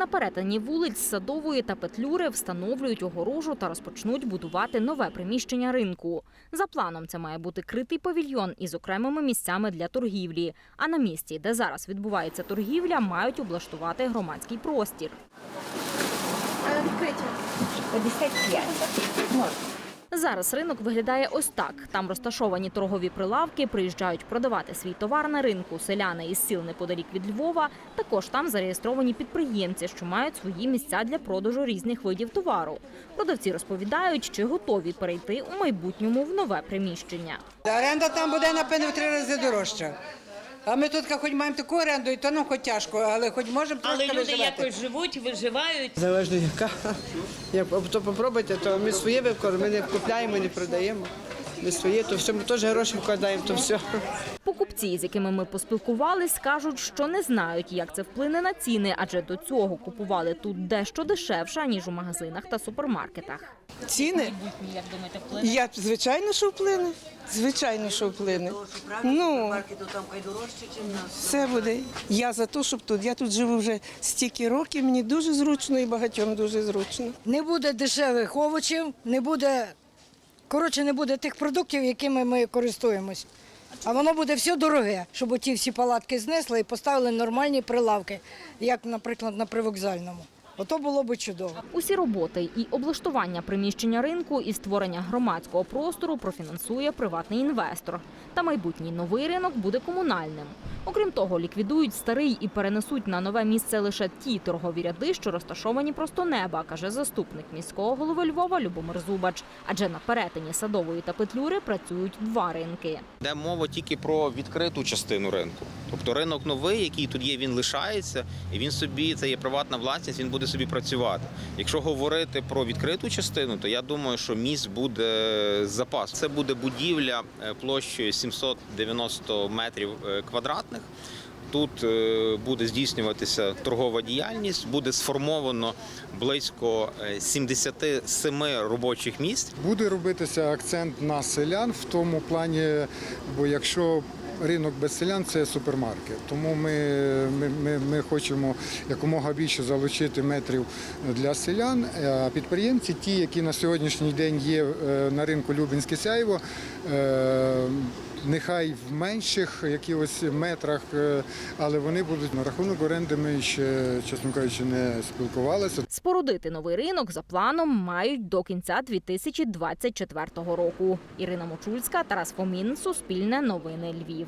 На перетині вулиць Садової та Петлюри встановлюють огорожу та розпочнуть будувати нове приміщення ринку. За планом, це має бути критий павільйон із окремими місцями для торгівлі. А на місці, де зараз відбувається торгівля, мають облаштувати громадський простір. 55. Зараз ринок виглядає ось так. Там розташовані торгові прилавки, приїжджають продавати свій товар на ринку. Селяни із сіл неподалік від Львова. Також там зареєстровані підприємці, що мають свої місця для продажу різних видів товару. Продавці розповідають, чи готові перейти у майбутньому в нове приміщення. Оренда там буде, напевно, в три рази дорожча. А ми тут хоч маємо таку оренду, і то нам хоч тяжко, але хоч можемо Але трошки люди виживати. якось живуть, виживають. Залежно яка. Як то попробуйте, то ми своє використовуємо, ми не купляємо, не продаємо. Ми своє, то все, ми теж гроші вкладаємо, то все. Покупці, з якими ми поспілкувались, кажуть, що не знають, як це вплине на ціни, адже до цього купували тут дещо дешевше ніж у магазинах та супермаркетах. Ціни? Як думаєте, вплине? Я звичайно, що вплине. Звичайно, що вплине. Ну, все буде. Я за те, щоб тут. Я тут живу вже стільки років, мені дуже зручно і багатьом дуже зручно. не буде дешевих овочів, не буде, коротше, не буде тих продуктів, якими ми користуємось. А воно буде все дороге, щоб ті всі палатки знесли і поставили нормальні прилавки, як, наприклад, на привокзальному. Ото було би чудово. Усі роботи і облаштування приміщення ринку і створення громадського простору профінансує приватний інвестор. Та майбутній новий ринок буде комунальним. Окрім того, ліквідують старий і перенесуть на нове місце лише ті торгові ряди, що розташовані просто неба, каже заступник міського голови Львова Любомир Зубач. Адже на перетині садової та петлюри працюють два ринки. Йде мова тільки про відкриту частину ринку. Тобто ринок новий, який тут є, він лишається, і він собі це є приватна власність, він буде собі працювати. Якщо говорити про відкриту частину, то я думаю, що місць буде запас. Це буде будівля е, площею 790 метрів е, квадратних. Тут е, буде здійснюватися торгова діяльність, буде сформовано близько е, 77 робочих місць. Буде робитися акцент на селян в тому плані, бо якщо ринок без селян це супермаркет. Тому ми, ми, ми, ми хочемо якомога більше залучити метрів для селян. А підприємці, ті, які на сьогоднішній день є е, на ринку Любінське Сяйво, е, Нехай в менших якихось метрах, е, але вони будуть на рахунок оренди. Ми ще, чесно кажучи, не спілкувалися. Спорудити новий ринок за планом мають до кінця 2024 року. Ірина Мочульська, Тарас Фомін, Суспільне новини Львів.